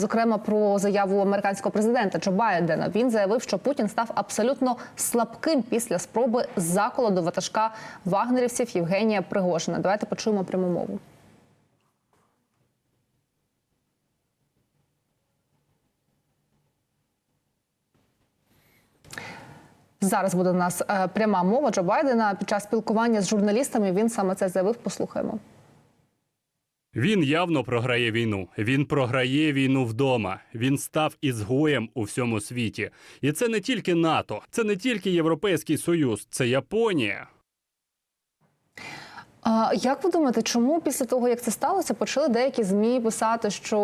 Зокрема, про заяву американського президента Джо Байдена він заявив, що Путін став абсолютно слабким після спроби заколоду ватажка вагнерівців Євгенія Пригожина. Давайте почуємо пряму мову. Зараз буде у нас е, пряма мова Джо Байдена. Під час спілкування з журналістами він саме це заявив. Послухаємо. Він явно програє війну. Він програє війну вдома. Він став ізгоєм у всьому світі. І це не тільки НАТО, це не тільки Європейський Союз, це Японія. А як ви думаєте, чому після того, як це сталося, почали деякі змі писати, що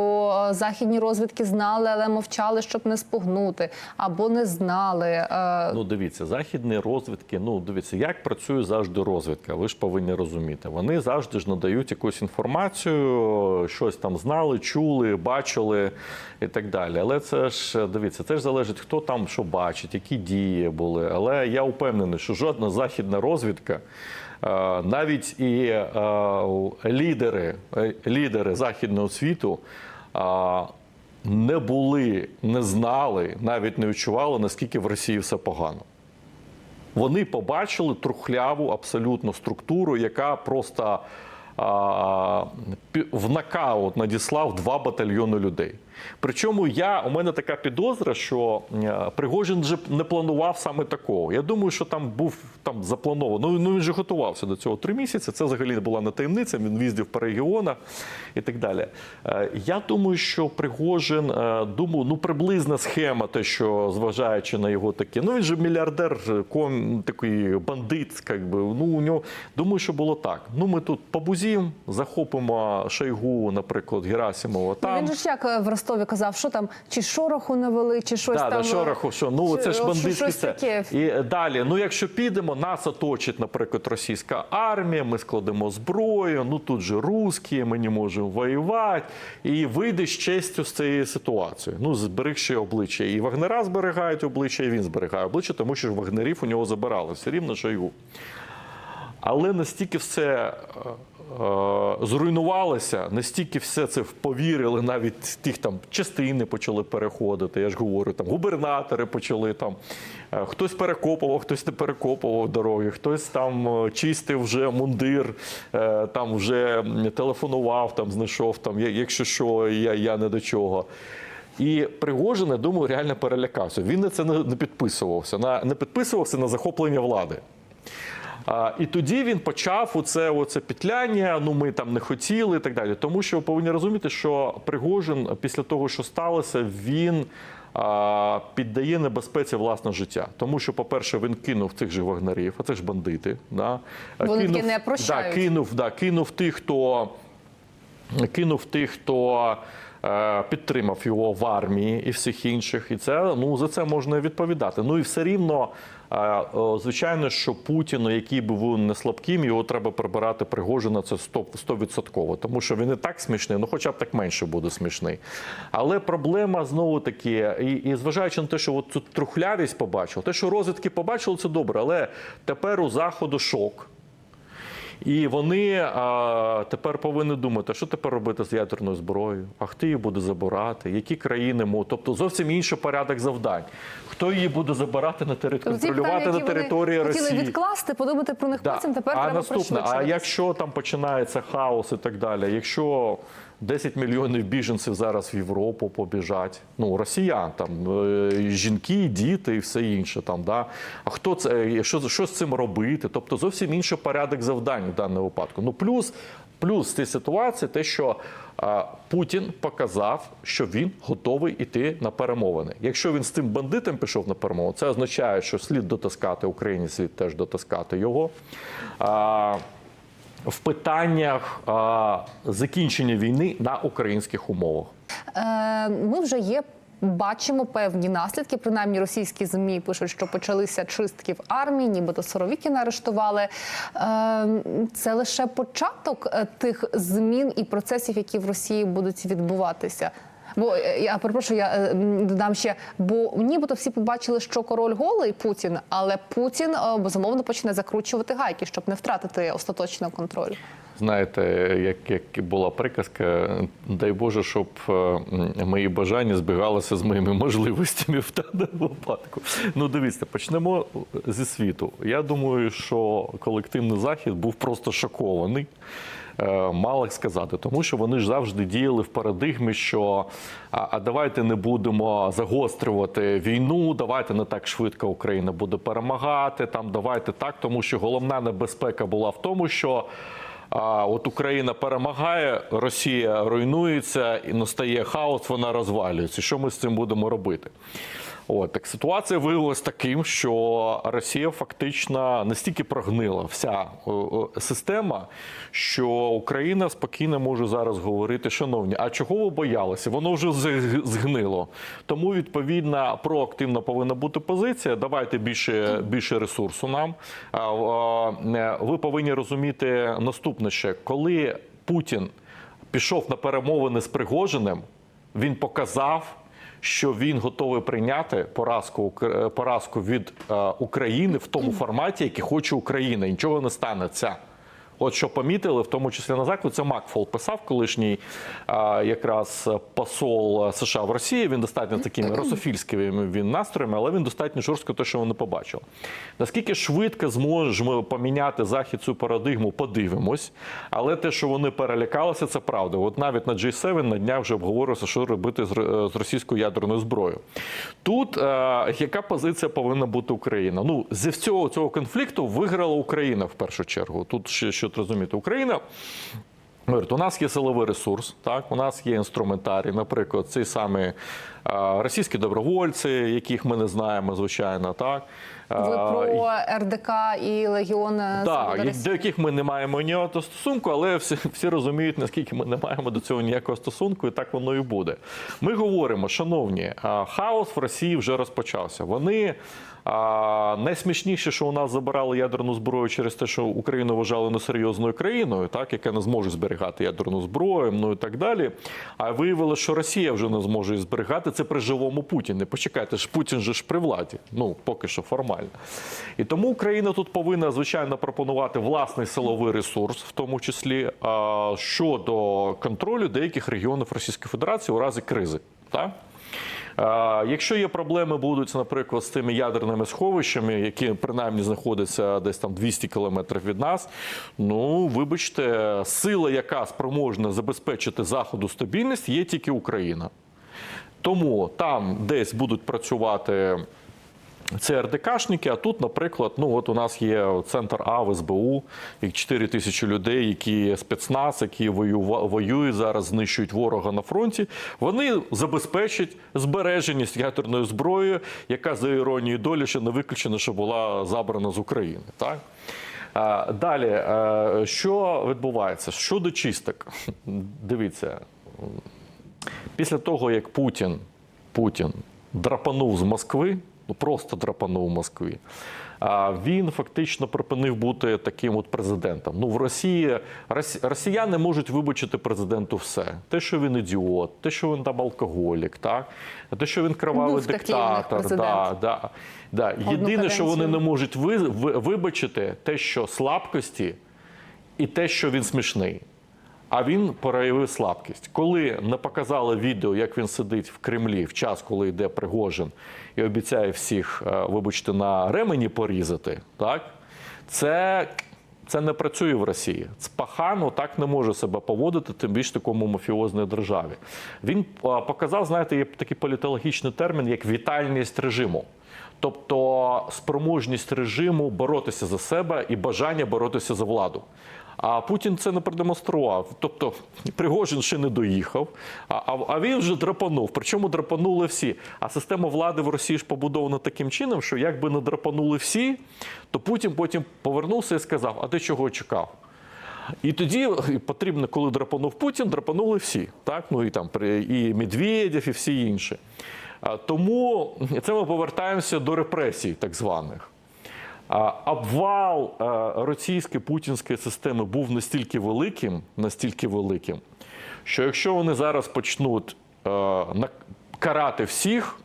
е, західні розвідки знали, але мовчали, щоб не спугнути, або не знали? Е, Ну, дивіться, західні розвідки. Ну, дивіться, як працює завжди розвідка. Ви ж повинні розуміти. Вони завжди ж надають якусь інформацію, щось там знали, чули, бачили і так далі. Але це ж дивіться, це ж залежить, хто там що бачить, які дії були. Але я впевнений, що жодна західна розвідка. Е, Навіть і е, лідери, е, лідери західного світу не були, не знали, навіть не відчували, наскільки в Росії все погано. Вони побачили трухляву абсолютно структуру, яка просто а, в нокаут надіслав два батальйони людей. Причому я, у мене така підозра, що е, Пригожин же не планував саме такого. Я думаю, що там був там заплановано. Ну, ну він же готувався до цього три місяці. Це взагалі була не таємниця. Він їздив по регіонах і так далі. Е, Я думаю, що Пригожин е, думаю, ну приблизна схема, те, що зважаючи на його таке, ну він же мільярдер, ком такий бандит, як би, ну у нього думаю, що було так. Ну ми тут побузім, захопимо Шойгу, наприклад, Герасимова. ну, Там він ж як в Ростові казав, що там чи шороху навели, чи щось Да, там. да, шороху, що ну це ж що- бандитські це. таке. І далі, ну якщо підемо, нас оточить, наприклад, російська армія, ми складемо зброю, ну тут же русські, ми не можемо воювати. І вийде з честю з цієї ситуації. Ну, зберегши обличчя. І Вагнера зберігають обличчя, і він зберігає обличчя, тому що вагнерів у нього забирали все рівно Шойгу. Але настільки все е, е, зруйнувалося, настільки все це повірили, навіть тих там частини почали переходити. Я ж говорю, там губернатори почали там. е, Хтось перекопував, хтось не перекопував дороги, хтось там чистив вже мундир, там вже телефонував, там знайшов там, якщо що, я, я не до чого. І Пригожин, я думаю, реально перелякався. Він на це не не підписувався, на не підписувався на захоплення влади. І тоді він почав оце, оце петляння. Ну ми там не хотіли і так далі. Тому що ви повинні розуміти, що Пригожин після того, що сталося, він піддає небезпеці власне життя. Тому що, по-перше, він кинув цих же вагнерів, а це ж бандити. Да? Вони кинув, не. Да, кинув, да, кинув тих, хто кинув тих, хто е, підтримав його в армії і всіх інших. І це ну за це можна відповідати. Ну і все рівно. Звичайно, що Путіну, який би він не слабким, його треба прибирати Пригожина, це 100%, 100%, тому що він і так смішний, ну хоча б так менше буде смішний. Але проблема знову таки, і, і зважаючи на те, що от цю трухлявість побачив, те, що розвідки побачили, це добре, але тепер у заходу шок. І вони а, тепер повинні думати, що тепер робити з ядерною зброєю, а хто її буде забирати, які країни можуть. Тобто зовсім інший порядок завдань. Хто її буде забирати на території, Тобто контролювати на території вони хотіли Росії. відкласти, подумати про них Да. потім. Тепер а треба наступне, а якщо там починається хаос і так далі, якщо 10 мільйонів біженців зараз в Європу побіжать, ну росіян, там е, жінки, діти і все інше. Там да а хто це е, що, що з цим робити? Тобто зовсім інший порядок завдань в даному випадку. Ну плюс. Плюс в цій ситуації те, що Путін показав, що він готовий іти на перемовини. Якщо він з цим бандитом пішов на перемовини, це означає, що слід дотискати Україні, слід теж дотискати його. В питаннях закінчення війни на українських умовах. Е, ми вже є. Бачимо певні наслідки. Принаймні, російські змі пишуть, що почалися чистки в армії, нібито Соровікіна арештували. Е, Це лише початок е, тих змін і процесів, які в Росії будуть відбуватися. Бо е, я перепрошую, я е, додам ще, бо нібито всі побачили, що король голий Путін, але Путін е, безумовно почне закручувати гайки, щоб не втратити остаточного контролю. Знаєте, як, як була приказка, дай Боже, щоб мої бажання збігалися з моїми можливостями в даному випадку. Ну, дивіться, почнемо зі світу. Я думаю, що колективний захід був просто шокований. Е, Мало сказати, тому що вони ж завжди діяли в парадигмі, що а давайте не будемо загострювати війну, давайте не так швидко Україна буде перемагати. Там давайте так, тому що головна небезпека була в тому, що а от Україна перемагає, Росія руйнується і настає хаос, вона розвалюється. Що ми з цим будемо робити? От так ситуація виявилася таким, що Росія фактично настільки прогнила вся система, що Україна спокійно може зараз говорити, шановні, а чого ви боялися? Воно вже згнило. Тому відповідно проактивна повинна бути позиція. Давайте більше, більше ресурсу нам. Е, Ви повинні розуміти наступне ще, коли Путін пішов на перемовини з Пригожиним, він показав, що він готовий прийняти поразку, поразку від е, України в тому форматі, який хоче Україна. І Нічого не станеться. От що помітили, в тому числі на заклик, це Макфол писав, колишній а, якраз посол США в Росії. Він достатньо такими русофільськими він настроями, але він достатньо жорстко те, що вони побачили. Наскільки швидко зможемо поміняти захід цю парадигму, подивимось. Але те, що вони перелякалися, це правда. От навіть на G7 на днях вже обговорювалося, що робити з, російською ядерною зброєю. Тут е, яка позиція повинна бути Україна? Ну, зі всього цього конфлікту виграла Україна в першу чергу. Тут ще що розуміти, Україна. Говорить, у нас є силовий ресурс, так у нас є інструментарій, наприклад, ці самі а, російські добровольці, яких ми не знаємо, звичайно, так Ви про РДК і Легіон е, так, до яких ми не маємо ніякого стосунку, але всі, всі розуміють, наскільки ми не маємо до цього ніякого стосунку, і так воно і буде. Ми говоримо, шановні, хаос в Росії вже розпочався. Вони а, найсмішніше, що у нас забирали ядерну зброю через те, що Україну вважали несерйозною країною, так яка не зможе зберігати ядерну зброю, ну і так далі. А виявилося, що Росія вже не зможе зберігати. Це при живому Путіні. Почекайте ж, Путін же ж при владі. Ну поки що формально. І тому Україна тут повинна звичайно пропонувати власний силовий ресурс, в тому числі щодо контролю деяких регіонів Російської Федерації у разі кризи. Так? Якщо є проблеми будуть, наприклад, з тими ядерними сховищами, які принаймні знаходяться десь там 200 кілометрів від нас, ну вибачте, сила, яка спроможна забезпечити заходу стабільність, є тільки Україна. Тому там десь будуть працювати. Це РДКшники, а тут, наприклад, ну от у нас є центр А в СБУ, і 4 тисячі людей, які спецназ, які воюють зараз, знищують ворога на фронті. Вони забезпечать збереженість ядерної зброї, яка за іронією долі ще не виключено, що була забрана з України. Так? Далі, е, що відбувається? Щодо чисток, дивіться, після того, як Путін, Путін драпанув з Москви, ну просто драпанув Москві. А він фактично припинив бути таким от президентом. Ну в Росії росіяни можуть вибачити президенту все: те, що він ідіот, те, що він там алкоголік, так те, що він кривавий Був диктатор. Да, да, да. Єдине, що вони не можуть ви- ви- вибачити, те, що слабкості, і те, що він смішний. А він проявив слабкість. Коли не показали відео, як він сидить в Кремлі в час, коли йде Пригожин, і обіцяє всіх, е, вибачте, на ремені порізати, так це, це не працює в Росії. Спахано так не може себе поводити, тим більш такому мафіозній державі. Він е, показав, знаєте, є такий політологічний термін, як вітальність режиму. Тобто спроможність режиму боротися за себе і бажання боротися за владу. А Путін це не продемонстрував. Тобто Пригожин ще не доїхав, а, а, він вже драпанув. Причому драпанули всі. А система влади в Росії ж побудована таким чином, що якби не драпанули всі, то Путін потім повернувся і сказав: А ти чого чекав? І тоді потрібно, коли драпанув Путін, драпанули всі. Так? Ну і там і Медведєв, і всі інші. Тому це ми повертаємося до репресій, так званих. Обвал е, російської путінської системи був настільки великим, настільки великим, що якщо вони зараз почнуть е, карати всіх,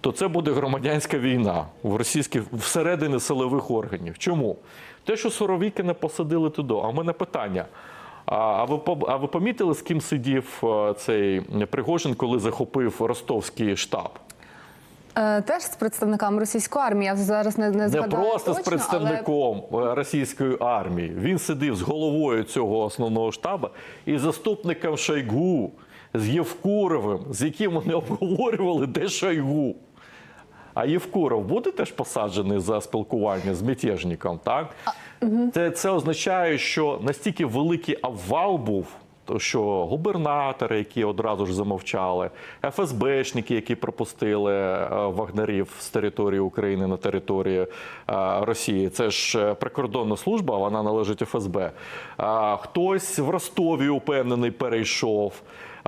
то це буде громадянська війна в російських всередині силових органів. Чому? Те, що Суровікіна посадили туди. А в мене питання. А, ви а ви помітили, з ким сидів е, цей Пригожин, коли захопив ростовський штаб? Е, теж з представниками російської армії. Я зараз не, не Не згадаю просто з представником е, російської армії. Він сидів з головою цього основного штабу і заступником Шойгу, з Євкуровим, з яким вони обговорювали, де Шойгу. А Євкуров буде теж посаджений за спілкування з мятежником, так? Це, це означає, що настільки великий обвал був, що губернатори, які одразу ж замовчали, ФСБшники, які пропустили е, вагнерів з території України на територію е, Росії. Це ж е, прикордонна служба, вона належить ФСБ. Хтось в Ростові упевнений перейшов.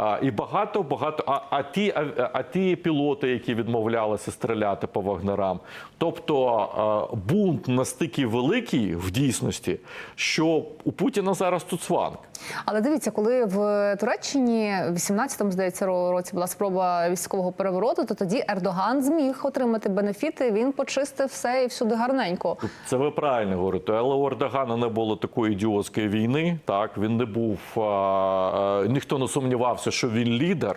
А, І багато багато. А, а ті а, а ті пілоти, які відмовлялися стріляти по вагнерам.Тобто а, бунт настільки великий в дійсності, що у Путіна зараз цуцванг. Але дивіться, коли в Туреччині в 18-му, здається, році була спроба військового перевороту, то тоді Ердоган зміг отримати бенефіти. Він почистив все і всюди гарненько. Це ви правильно говорите. Але у Ердогана не було такої ідіотської війни. Так він не був а, а, ніхто не сумнівався, що він лідер.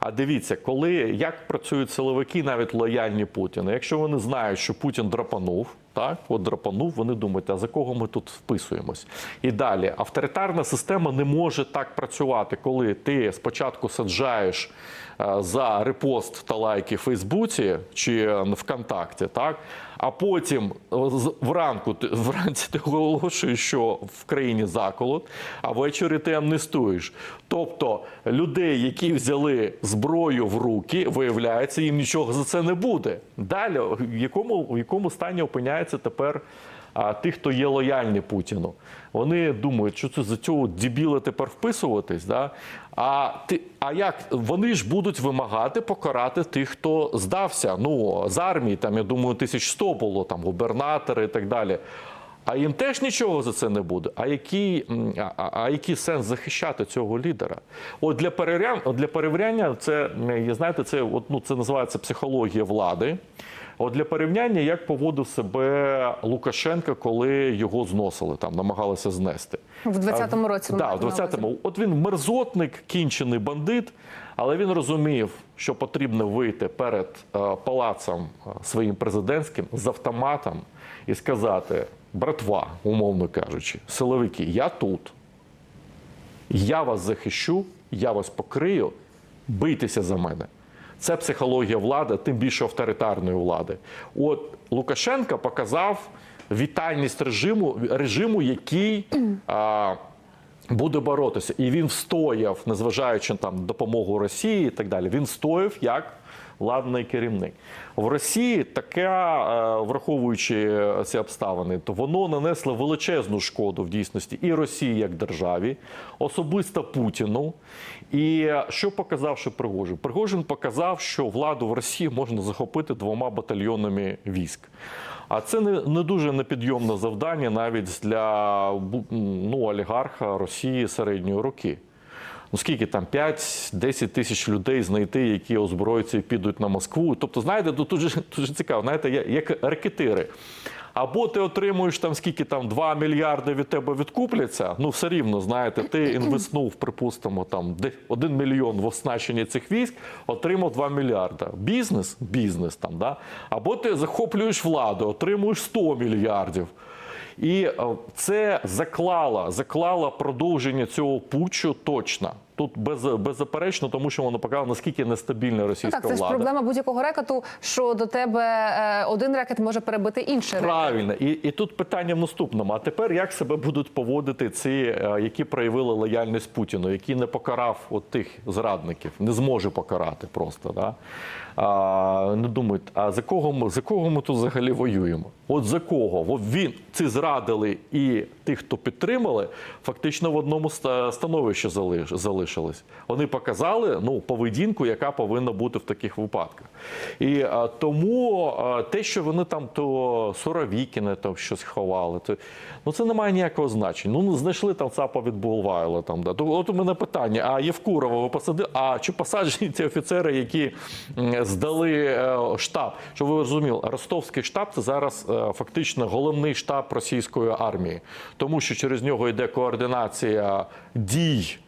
А дивіться, коли як працюють силовики, навіть лояльні Путіна. Якщо вони знають, що Путін драпанув, так от драпанув, вони думають, а за кого ми тут вписуємось? І далі авторитарна система не може так працювати, коли ти спочатку саджаєш е, за репост та лайки в Фейсбуці чи е, ВКонтакті, так а потім е, вранку вранці ти оголошуєш, що в країні заколот, а ввечері ти амнестуєш. Тобто людей, які взяли зброю в руки, виявляється, їм нічого за це не буде. Далі в якому, в якому стані опиняється тепер а, ті, хто є лояльні Путіну. Вони думають, що це за цього дебіла тепер вписуватись. Да? А, ти, а як вони ж будуть вимагати покарати тих, хто здався? Ну з армії, там я думаю, 1100 було там губернатори і так далі. А їм теж нічого за це не буде. А який, а, а- який сенс захищати цього лідера? От для перевіряння, для перевіряння це знаєте, це от, ну, це називається психологія влади. От для порівняння, як поводив себе Лукашенко, коли його зносили, там намагалися знести. В 20-му році Так, в 20-му. От він мерзотник, кінчений бандит, але він розумів, що потрібно вийти перед е, палацом е, своїм президентським з автоматом і сказати: братва, умовно кажучи, силовики, я тут. Я вас захищу, я вас покрию, бийтеся за мене. Це психологія влади, тим більше авторитарної влади. От Лукашенко показав вітальність режиму, режиму, який а, буде боротися. І він встояв, незважаючи там допомогу Росії і так далі. Він встояв як владний керівник. В Росії така, е, враховуючи ці обставини, то воно нанесло величезну шкоду в дійсності і Росії як державі, особисто Путіну. І що показав, що Пригожин? Пригожин показав, що владу в Росії можна захопити двома батальйонами військ. А це не, не дуже непідйомне завдання навіть для ну, олігарха Росії середньої роки. Ну скільки там 5-10 тисяч людей знайти, які озброються і підуть на Москву. Тобто, знаєте, тут дуже, дуже цікаво, знаєте, як ракетири. Або ти отримуєш там скільки там 2 мільярди від тебе відкупляться. Ну все рівно, знаєте, ти інвестнув, припустимо, там 1 мільйон в оснащення цих військ, отримав 2 мільярда. Бізнес, бізнес там, да. Або ти захоплюєш владу, отримуєш 100 мільярдів. І е, це заклало, заклало продовження цього путчу точно. Тут без, беззаперечно, тому що воно показало, наскільки нестабільна Ну, російська так, це ж проблема будь-якого рекету, що до тебе е, один рекет може перебити інший рекет. Правильно, і, і тут питання в наступному. А тепер як себе будуть поводити ці, е, які проявили лояльність Путіну, які не покарав от тих зрадників, не зможе покарати просто. Да? А, не думають, а за кого ми за кого ми тут взагалі воюємо? От за кого? От він ці зрадили і тих, хто підтримали, фактично в одному становищі залиш- залишилися. Залишились. Вони показали ну, поведінку, яка повинна бути в таких випадках. І а, тому а, те, що вони там то Соровікіне там щось ховали, то ну це не має ніякого значення. Ну знайшли там ЦАПа від Булвайла. Там да. От у мене питання: а Євкурова ви посадили? А чи посаджені ті офіцери, які здали е, штаб? Щоб ви розуміли, ростовський штаб це зараз е, фактично головний штаб російської армії, тому що через нього йде координація дій.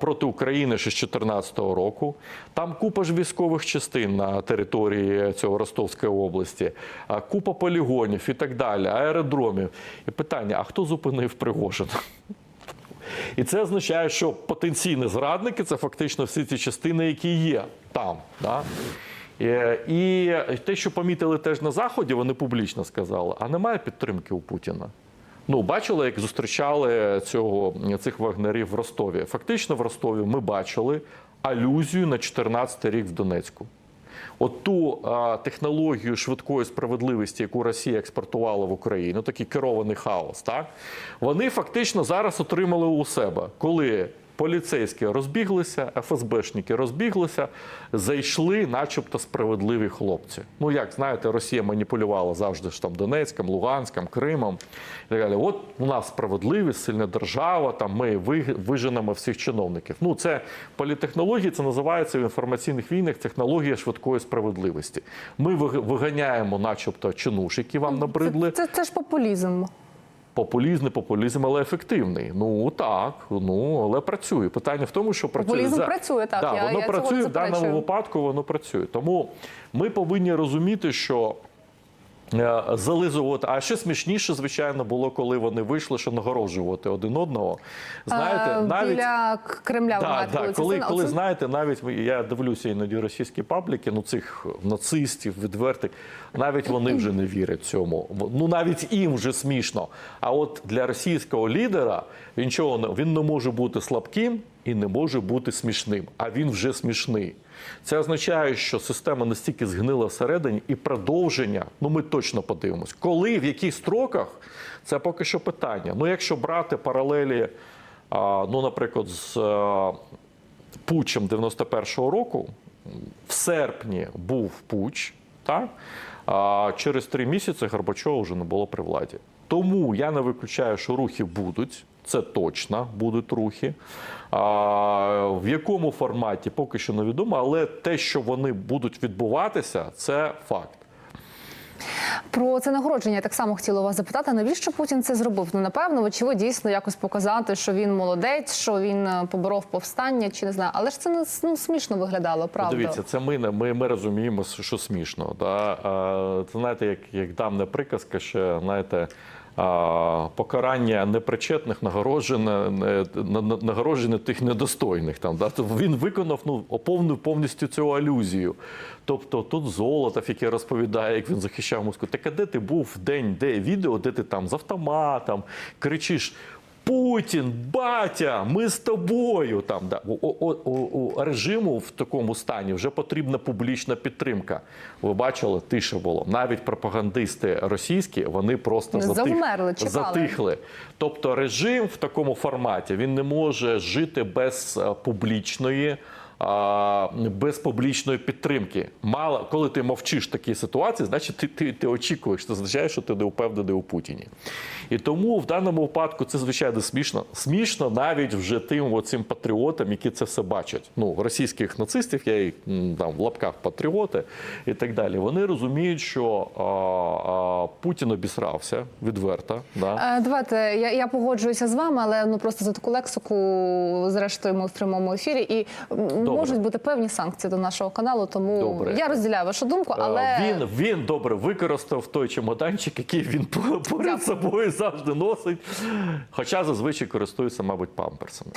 Проти України ще з 2014 року там купа ж військових частин на території цього Ростовської області, купа полігонів і так далі, аеродромів. І питання: а хто зупинив Пригожина? І це означає, що потенційні зрадники це фактично всі ці частини, які є там. Да? Е, І те, що помітили теж на Заході, вони публічно сказали, а немає підтримки у Путіна. Ну, бачили, як зустрічали цього, цих вагнерів в Ростові. Фактично, в Ростові ми бачили алюзію на 14 рік в Донецьку. От ту а, технологію швидкої справедливості, яку Росія експортувала в Україну, такий керований хаос, так вони фактично зараз отримали у себе, коли поліцейські розбіглися, ФСБшники розбіглися, зайшли, начебто, справедливі хлопці. Ну як знаєте, Росія маніпулювала завжди ж там Донецьком, Луганськом, Кримом і так далі. От у нас справедливість, сильна держава. Там ми виженемо всіх чиновників. Ну це політехнології, це називається в інформаційних війнах технологія швидкої справедливості. Ми виг- виганяємо, начебто, чинуш, які вам набридли. Це, це, це ж популізм. Популізм, не популізм, але ефективний. Ну так, ну але працює. Питання в тому, що працює Популізм за- працює, так, Да, я- воно я працює в даному випадку. Воно працює. Тому ми повинні розуміти, що. Е, Зализувати, а ще смішніше, звичайно, було, коли вони вийшли, що нагороджувати один одного. Знаєте, Е, навіть біля Кремля Да, да, коли коли, це коли знаєте, навіть я дивлюся іноді російські пабліки, ну цих нацистів, відвертих, навіть вони вже не вірять цьому. Ну навіть їм вже смішно. А от для російського лідера він чого не він не може бути слабким і не може бути смішним. А він вже смішний. Це означає, що система настільки згнила всередині, і продовження, ну ми точно подивимось, коли в яких строках, це поки що питання. Ну, якщо брати паралелі, ну, наприклад, з е, путчем 91-го року, в серпні був путч, так? А через три місяці Горбачова вже не було при владі. Тому я не виключаю, що рухи будуть. Це точно будуть рухи. А, в якому форматі поки що невідомо, але те, що вони будуть відбуватися, це факт. Про це нагородження я так само хотіла вас запитати. Навіщо Путін це зробив? Ну напевно, вочевидь, дійсно якось показати, що він молодець, що він е, поборов повстання, чи не знаю. Але ж це не ну, смішно виглядало, правда. Дивіться, це ми, не- ми, ми розуміємо, що смішно. Да? А, Це знаєте, як, як давня приказка, ще знаєте. Покарання непричетних нагороджене, не- на- на- нагороджене тих недостойних. Там, да? Тобто він виконав ну, повну, повністю цю алюзію. Тобто тут Золотов, який розповідає, як він захищав Москву. Так а де ти був в день, де відео, де ти там з автоматом кричиш Путін, батя, ми з тобою. Там да у, у, у, у режиму в такому стані вже потрібна публічна підтримка. Ви бачили, тише було. Навіть пропагандисти російські вони просто затих, завмерли, затихли. Тобто, режим в такому форматі він не може жити без е, публічної. А, Без публічної підтримки. Мало, коли ти мовчиш в такій ситуації, значить ти, ти, ти очікуєш. Це означає, що ти не впевнений у Путіні. І тому в даному випадку це звичайно смішно. Смішно навіть вже тим оцим патріотам, які це все бачать. Ну, російських нацистів, я їх там в лапках патріоти і так далі. Вони розуміють, що а, а, Путін обісрався відверто. Да? Е, Давайте я, я погоджуюся з вами, але ну просто за таку лексику, зрештою, ми в прямому ефірі, і м, можуть бути певні санкції до нашого каналу. Тому Добре. я розділяю вашу думку, але Е, Він, він добре використав той чемоданчик, який він перед собою завжди носить. Хоча зазвичай користується, мабуть, памперсом.